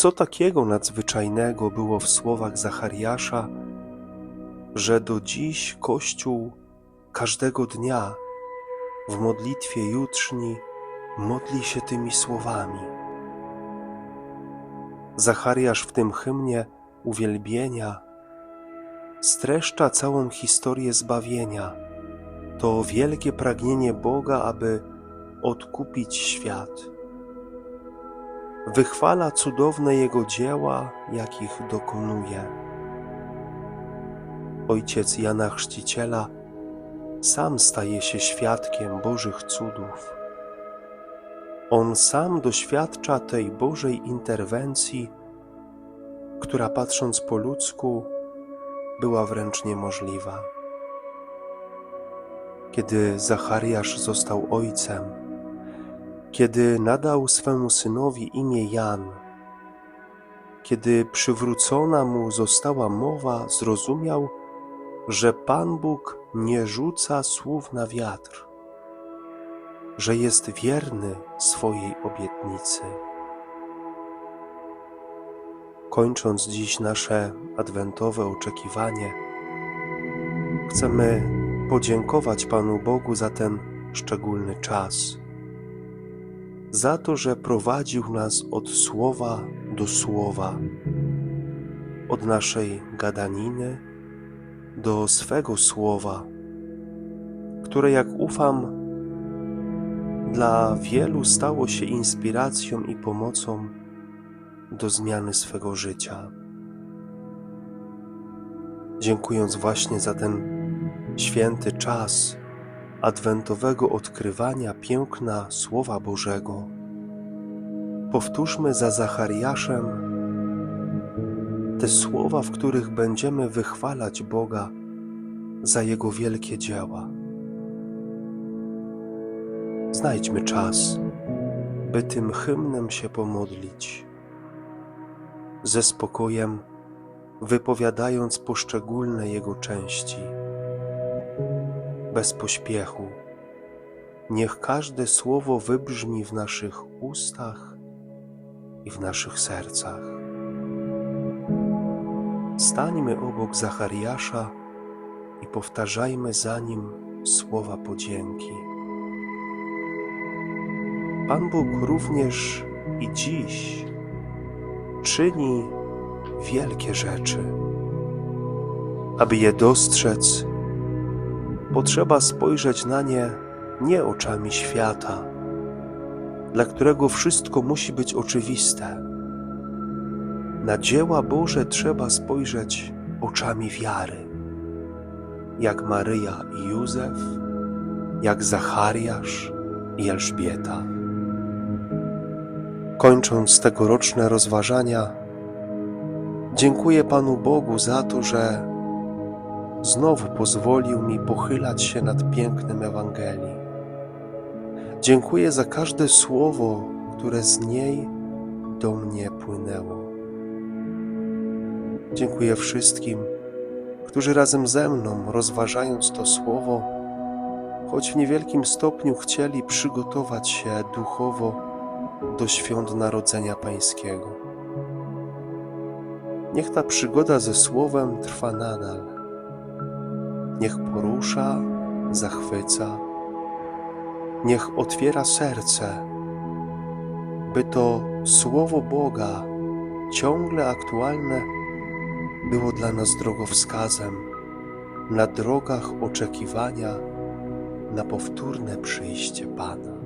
Co takiego nadzwyczajnego było w słowach Zachariasza, że do dziś Kościół każdego dnia w modlitwie jutrzni modli się tymi słowami? Zachariasz w tym hymnie uwielbienia streszcza całą historię zbawienia. To wielkie pragnienie Boga, aby odkupić świat. Wychwala cudowne Jego dzieła, jakich dokonuje. Ojciec Jana Chrzciciela sam staje się świadkiem Bożych cudów. On sam doświadcza tej Bożej interwencji, która patrząc po ludzku była wręcz niemożliwa. Kiedy Zachariasz został ojcem, kiedy nadał swemu synowi imię Jan, kiedy przywrócona mu została mowa, zrozumiał, że Pan Bóg nie rzuca słów na wiatr, że jest wierny swojej obietnicy. Kończąc dziś nasze adwentowe oczekiwanie, chcemy podziękować Panu Bogu za ten szczególny czas, za to, że prowadził nas od słowa do słowa, od naszej gadaniny do swego słowa, które, jak ufam, dla wielu stało się inspiracją i pomocą do zmiany swego życia. Dziękując właśnie za ten święty czas adwentowego odkrywania piękna Słowa Bożego, powtórzmy za Zachariaszem te słowa, w których będziemy wychwalać Boga za Jego wielkie dzieła. Znajdźmy czas, by tym hymnem się pomodlić ze spokojem, wypowiadając poszczególne jego części. Bez pośpiechu, niech każde słowo wybrzmi w naszych ustach i w naszych sercach. Stańmy obok Zachariasza i powtarzajmy za nim słowa podzięki. Pan Bóg również i dziś czyni wielkie rzeczy. Aby je dostrzec, potrzeba spojrzeć na nie nie oczami świata, dla którego wszystko musi być oczywiste. Na dzieła Boże trzeba spojrzeć oczami wiary, jak Maryja i Józef, jak Zachariasz i Elżbieta. Kończąc tegoroczne rozważania, dziękuję Panu Bogu za to, że znowu pozwolił mi pochylać się nad pięknem Ewangelii. Dziękuję za każde słowo, które z niej do mnie płynęło. Dziękuję wszystkim, którzy razem ze mną, rozważając to słowo, choć w niewielkim stopniu chcieli przygotować się duchowo do świąt Narodzenia Pańskiego. Niech ta przygoda ze Słowem trwa nadal. Niech porusza, zachwyca, niech otwiera serce, by to Słowo Boga, ciągle aktualne, było dla nas drogowskazem na drogach oczekiwania na powtórne przyjście Pana.